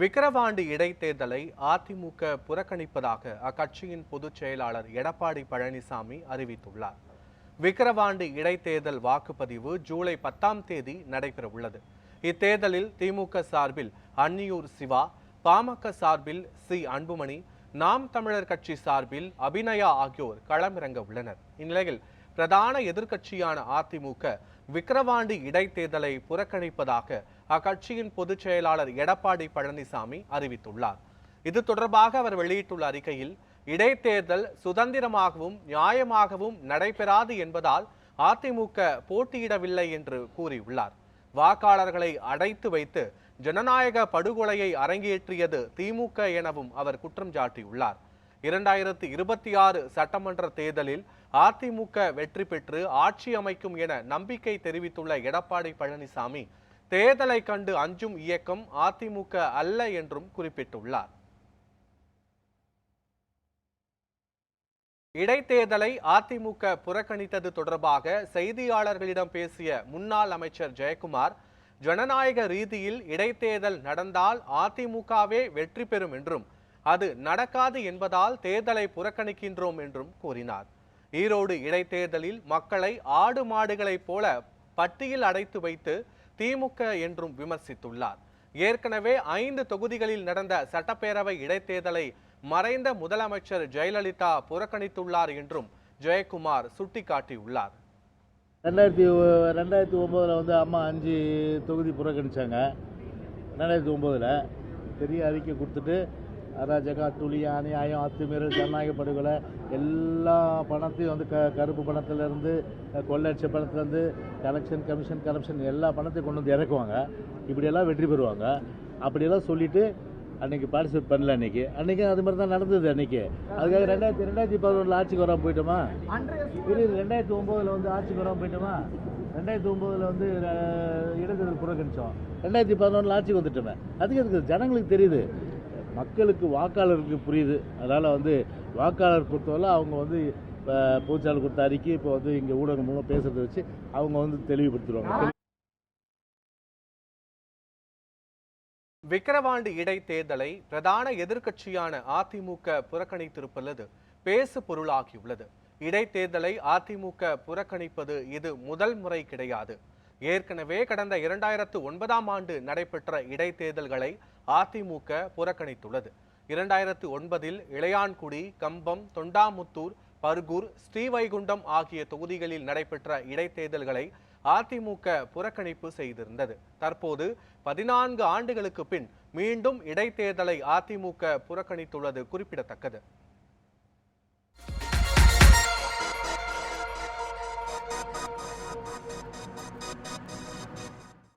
விக்கிரவாண்டி இடைத்தேர்தலை அதிமுக புறக்கணிப்பதாக அக்கட்சியின் பொதுச் செயலாளர் எடப்பாடி பழனிசாமி அறிவித்துள்ளார். விக்கிரவாண்டி இடைத்தேர்தல் வாக்குப்பதிவு ஜூலை பத்தாம் தேதி நடைபெறவுள்ளது. இத்தேர்தலில் திமுக சார்பில் அன்னியூர் சிவா பாமக சார்பில் சி அன்புமணி நாம் தமிழர் கட்சி சார்பில் அபிநயா ஆகியோர் களமிறங்க உள்ளனர். இந்நிலையில் பிரதான எதிர்க்கட்சியான அதிமுக விக்கிரவாண்டி இடைத்தேர்தலை புறக்கணிப்பதாக அக்கட்சியின் பொதுச் செயலாளர் எடப்பாடி பழனிசாமி அறிவித்துள்ளார். இது தொடர்பாக அவர் வெளியிட்டுள்ள அறிக்கையில் இடைத்தேர்தல் சுதந்திரமாகவும் நியாயமாகவும் நடைபெறாது என்பதால் அதிமுக போட்டியிடவில்லை என்று கூறியுள்ளார். வாக்காளர்களை அடைத்து வைத்து ஜனநாயக படுகொலையை அரங்கேற்றியது திமுக எனவும் அவர் குற்றம் சாட்டியுள்ளார். இரண்டாயிரத்தி இருபத்தி ஆறு சட்டமன்ற தேர்தலில் அதிமுக வெற்றி பெற்று ஆட்சி அமைக்கும் என நம்பிக்கை தெரிவித்துள்ள எடப்பாடி பழனிசாமி தேர்தலை கண்டு அஞ்சும் இயக்கம் அதிமுக அல்ல என்றும் குறிப்பிட்டுள்ளார். இடைத்தேர்தலை அதிமுக புறக்கணித்தது தொடர்பாக செய்தியாளர்களிடம் பேசிய முன்னாள் அமைச்சர் ஜெயக்குமார் ஜனநாயக ரீதியில் இடைத்தேர்தல் நடந்தால் அதிமுகவே வெற்றி பெறும் என்றும் அது நடக்காது என்பதால் தேர்தலை புறக்கணிக்கின்றோம் என்றும் கூறினார். ஈரோடு இடைத்தேர்தலில் மக்களை ஆடு மாடுகளைப் போல பட்டியில் அடைத்து வைத்து திமுக என்றும் விமர்சித்துள்ளார். ஏற்கனவே ஐந்து தொகுதிகளில் நடந்த சட்டப்பேரவை இடைத்தேர்தலை மறைந்த முதலமைச்சர் ஜெயலலிதா புறக்கணித்துள்ளார் என்றும் ஜெயக்குமார் சுட்டிக்காட்டியுள்ளார். ரெண்டாயிரத்தி ரெண்டாயிரத்தி ஒம்போதில் வந்து அம்மா அஞ்சு தொகுதி புறக்கணித்தாங்க ரெண்டாயிரத்தி ஒம்போதில் பெரிய அறிக்கை கொடுத்துட்டு அராஜகா துளி அநியாயம் அத்துமீறல் ஜனநாயக படுகொலை எல்லா பணத்தையும் வந்து க கருப்பு பணத்திலேருந்து கொள்ளடிச்ச பணத்துலேருந்து கலெக்ஷன் கமிஷன் கரப்ஷன் எல்லா பணத்தையும் கொண்டு வந்து இறக்குவாங்க. இப்படியெல்லாம் வெற்றி பெறுவாங்க. அப்படியெல்லாம் சொல்லிவிட்டு அன்றைக்கி பார்ட்டிசிபேட் பண்ணல அன்னைக்கு. அன்றைக்கி அது மாதிரி தான் நடந்தது அன்றைக்கி அதுக்காக ரெண்டாயிரத்தி ரெண்டாயிரத்தி பதினொன்றில் ஆட்சிக்கு வராமல் போயிட்டோமா? இது ரெண்டாயிரத்தி ஒம்போதில் வந்து ஆட்சிக்கு வராமல் போயிட்டோமா? ரெண்டாயிரத்தி ஒம்போதில் வந்து இடைத்தேர்தல் புறக்கணித்தோம் ரெண்டாயிரத்தி பதினொன்றில் ஆட்சிக்கு வந்துட்டோமே. அதுக்கு அதுக்கு ஜனங்களுக்கு தெரியுது. மக்களுக்கு வாக்காளருக்கு புரியுது. அதனால் வந்து வாக்காளர் பொறுத்தவரை அவங்க வந்து இப்போ பொதுச்சாளர் கொடுத்த அறிக்கை இப்போ வந்து இங்கே ஊடகம் மூலம் பேசுறதை வச்சு அவங்க வந்து தெளிவுபடுத்திடுவாங்க. விக்கிரவாண்டி இடைத்தேர்தலை பிரதான எதிர்க்கட்சியான அதிமுக புறக்கணித்திருப்பது பேசு பொருளாகியுள்ளது. இடைத்தேர்தலை அதிமுக புறக்கணிப்பது இது முதல் முறை கிடையாது. ஏற்கனவே கடந்த இரண்டாயிரத்து ஒன்பதாம் ஆண்டு நடைபெற்ற இடைத்தேர்தல்களை அதிமுக புறக்கணித்துள்ளது. இரண்டாயிரத்து ஒன்பதில் இளையான்குடி கம்பம் தொண்டாமுத்தூர் பர்கூர் ஸ்ரீவைகுண்டம் ஆகிய தொகுதிகளில் நடைபெற்ற இடைத்தேர்தல்களை அதிமுக புறக்கணிப்பு செய்திருந்தது. தற்போது பதினான்கு ஆண்டுகளுக்கு பின் மீண்டும் இடைத்தேர்தலை அதிமுக புறக்கணித்துள்ளது குறிப்பிடத்தக்கது.